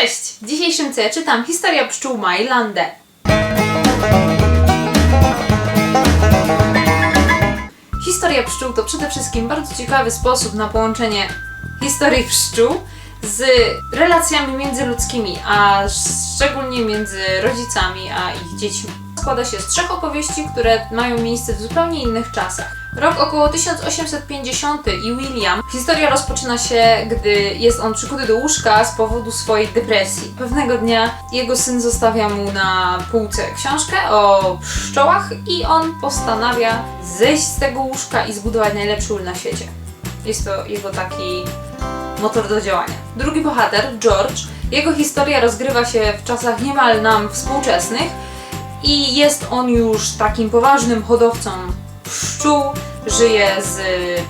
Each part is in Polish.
Cześć! W dzisiejszym C czytam Historia pszczół Majlandę. Historia pszczół to przede wszystkim bardzo ciekawy sposób na połączenie historii pszczół z relacjami międzyludzkimi, a szczególnie między rodzicami a ich dziećmi. Składa się z trzech opowieści, które mają miejsce w zupełnie innych czasach. Rok około 1850 i William. Historia rozpoczyna się, gdy jest on przykuty do łóżka z powodu swojej depresji. Pewnego dnia jego syn zostawia mu na półce książkę o pszczołach i on postanawia zejść z tego łóżka i zbudować najlepszy ul na świecie. Jest to jego taki motor do działania. Drugi bohater, George, jego historia rozgrywa się w czasach niemal nam współczesnych i jest on już takim poważnym hodowcą pszczół, żyje z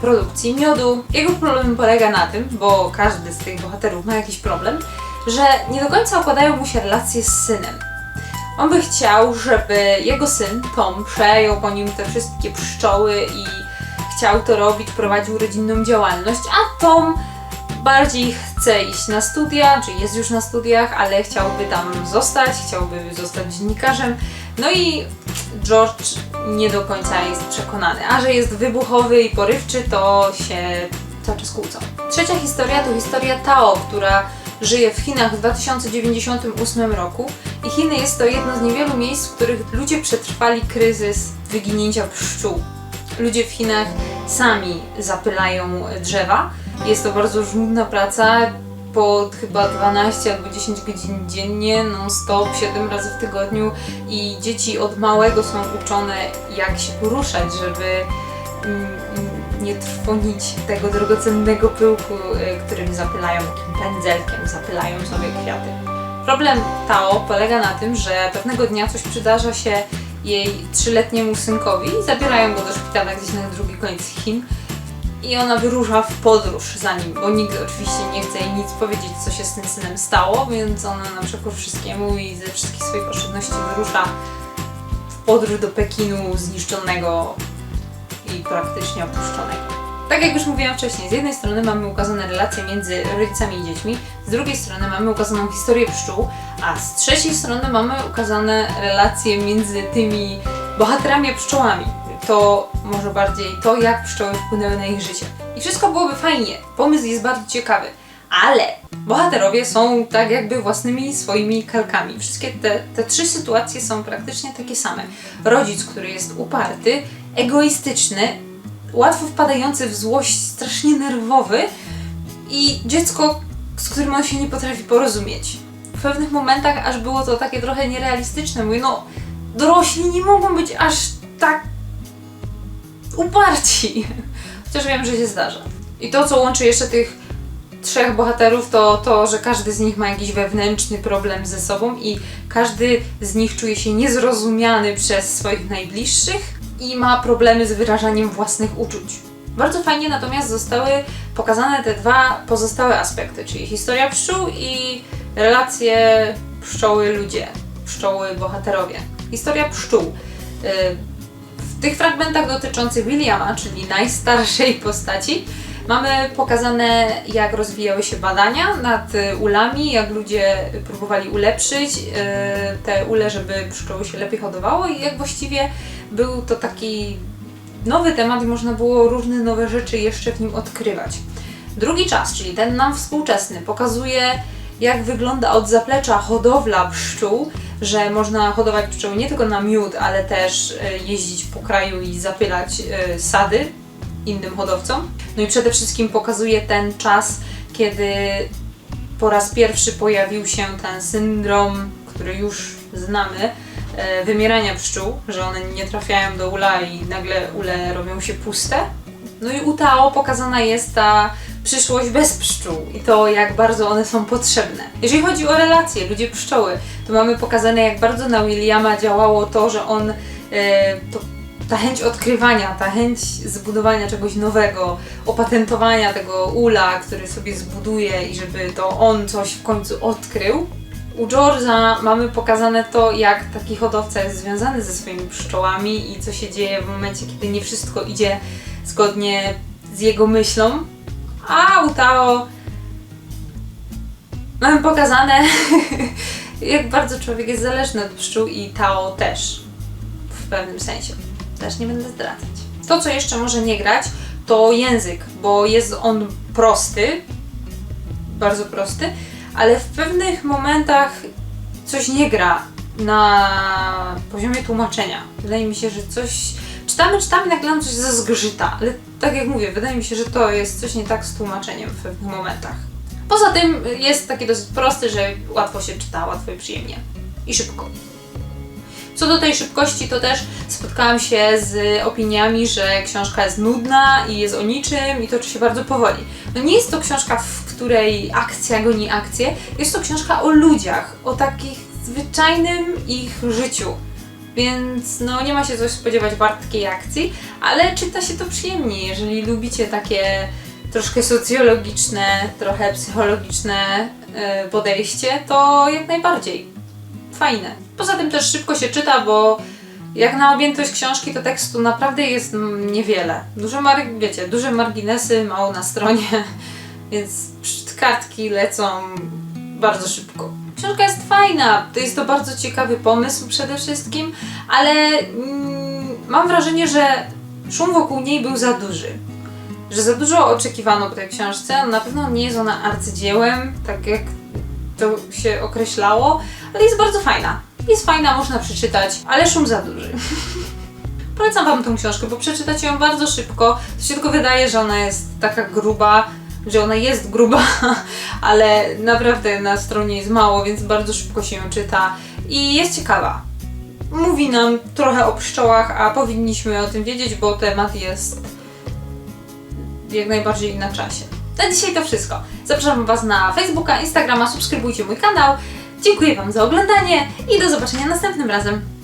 produkcji miodu. Jego problem polega na tym, bo każdy z tych bohaterów ma jakiś problem, że nie do końca układają mu się relacje z synem. On by chciał, żeby jego syn, Tom, przejął po nim te wszystkie pszczoły i chciał to robić, prowadził rodzinną działalność, a Tom bardziej chce iść na studia, czy jest już na studiach, ale chciałby tam zostać, chciałby zostać dziennikarzem. No i George nie do końca jest przekonany, a że jest wybuchowy i porywczy, to się cały czas kłócą. Trzecia historia to historia Tao, która żyje w Chinach w 2098 roku i Chiny jest to jedno z niewielu miejsc, w których ludzie przetrwali kryzys wyginięcia pszczół. Ludzie w Chinach sami zapylają drzewa. Jest to bardzo żmudna praca, po chyba 12 albo 10 godzin dziennie, non-stop, 7 razy w tygodniu i dzieci od małego są uczone jak się poruszać, żeby mm, mm, nie trwonić tego drogocennego pyłku, y, którym zapylają, takim pędzelkiem zapylają sobie kwiaty. Problem Tao polega na tym, że pewnego dnia coś przydarza się jej trzyletniemu synkowi i zabierają go do szpitala gdzieś na drugi koniec Chin i ona wyrusza w podróż za nim, bo nikt oczywiście nie chce jej nic powiedzieć, co się z tym synem stało, więc ona na przekór wszystkiemu i ze wszystkich swoich oszczędności wyrusza w podróż do Pekinu zniszczonego i praktycznie opuszczonego. Tak jak już mówiłam wcześniej, z jednej strony mamy ukazane relacje między rodzicami i dziećmi, z drugiej strony mamy ukazaną historię pszczół, a z trzeciej strony mamy ukazane relacje między tymi bohaterami pszczołami to może bardziej to, jak pszczoły wpłynęły na ich życie. I wszystko byłoby fajnie, pomysł jest bardzo ciekawy, ale bohaterowie są tak jakby własnymi swoimi kalkami. Wszystkie te, te trzy sytuacje są praktycznie takie same. Rodzic, który jest uparty, egoistyczny, łatwo wpadający w złość, strasznie nerwowy i dziecko, z którym on się nie potrafi porozumieć. W pewnych momentach aż było to takie trochę nierealistyczne. Mówię, no dorośli nie mogą być aż tak uparci. Chociaż wiem, że się zdarza. I to, co łączy jeszcze tych trzech bohaterów, to to, że każdy z nich ma jakiś wewnętrzny problem ze sobą i każdy z nich czuje się niezrozumiany przez swoich najbliższych i ma problemy z wyrażaniem własnych uczuć. Bardzo fajnie natomiast zostały pokazane te dwa pozostałe aspekty, czyli historia pszczół i relacje pszczoły-ludzie, pszczoły-bohaterowie. Historia pszczół. Tych fragmentach dotyczących Williama, czyli najstarszej postaci, mamy pokazane, jak rozwijały się badania nad y, ulami, jak ludzie próbowali ulepszyć y, te ule, żeby pszczoły się lepiej hodowało i jak właściwie był to taki nowy temat i można było różne nowe rzeczy jeszcze w nim odkrywać. Drugi czas, czyli ten nam współczesny, pokazuje jak wygląda od zaplecza hodowla pszczół, że można hodować pszczoły nie tylko na miód, ale też e, jeździć po kraju i zapylać e, sady innym hodowcom. No i przede wszystkim pokazuje ten czas, kiedy po raz pierwszy pojawił się ten syndrom, który już znamy, e, wymierania pszczół, że one nie trafiają do ula i nagle ule robią się puste. No i u Tao pokazana jest ta przyszłość bez pszczół i to, jak bardzo one są potrzebne. Jeżeli chodzi o relacje ludzie-pszczoły, to mamy pokazane, jak bardzo na Williama działało to, że on e, to ta chęć odkrywania, ta chęć zbudowania czegoś nowego, opatentowania tego ula, który sobie zbuduje i żeby to on coś w końcu odkrył. U George'a mamy pokazane to, jak taki hodowca jest związany ze swoimi pszczołami i co się dzieje w momencie, kiedy nie wszystko idzie zgodnie z jego myślą. A Tao Mamy pokazane, jak bardzo człowiek jest zależny od pszczół i Tao też. W pewnym sensie. Też nie będę zdradzać. To, co jeszcze może nie grać, to język, bo jest on prosty, bardzo prosty, ale w pewnych momentach coś nie gra na poziomie tłumaczenia. Wydaje mi się, że coś. Czytamy, czytamy, nagle nam coś zazgrzyta, ale tak jak mówię, wydaje mi się, że to jest coś nie tak z tłumaczeniem w pewnych momentach. Poza tym jest taki dosyć prosty, że łatwo się czyta, łatwo i przyjemnie. I szybko. Co do tej szybkości, to też spotkałam się z opiniami, że książka jest nudna i jest o niczym i toczy się bardzo powoli. No nie jest to książka, w której akcja goni akcję, jest to książka o ludziach, o takich zwyczajnym ich życiu. Więc no nie ma się coś spodziewać wartkiej akcji, ale czyta się to przyjemnie, jeżeli lubicie takie troszkę socjologiczne, trochę psychologiczne e, podejście, to jak najbardziej. Fajne. Poza tym też szybko się czyta, bo jak na objętość książki, to tekstu naprawdę jest niewiele. Duże, mar- wiecie, duże marginesy, mało na stronie, więc kartki lecą bardzo szybko. Książka jest fajna, to jest to bardzo ciekawy pomysł przede wszystkim, ale mm, mam wrażenie, że szum wokół niej był za duży. Że za dużo oczekiwano po tej książce. Na pewno nie jest ona arcydziełem, tak jak to się określało, ale jest bardzo fajna. Jest fajna, można przeczytać, ale szum za duży. Polecam Wam tą książkę, bo przeczytacie ją bardzo szybko. To się tylko wydaje, że ona jest taka gruba, że ona jest gruba, ale naprawdę na stronie jest mało, więc bardzo szybko się ją czyta i jest ciekawa. Mówi nam trochę o pszczołach, a powinniśmy o tym wiedzieć, bo temat jest jak najbardziej na czasie. Na dzisiaj to wszystko. Zapraszam Was na Facebooka, Instagrama, subskrybujcie mój kanał. Dziękuję Wam za oglądanie i do zobaczenia następnym razem.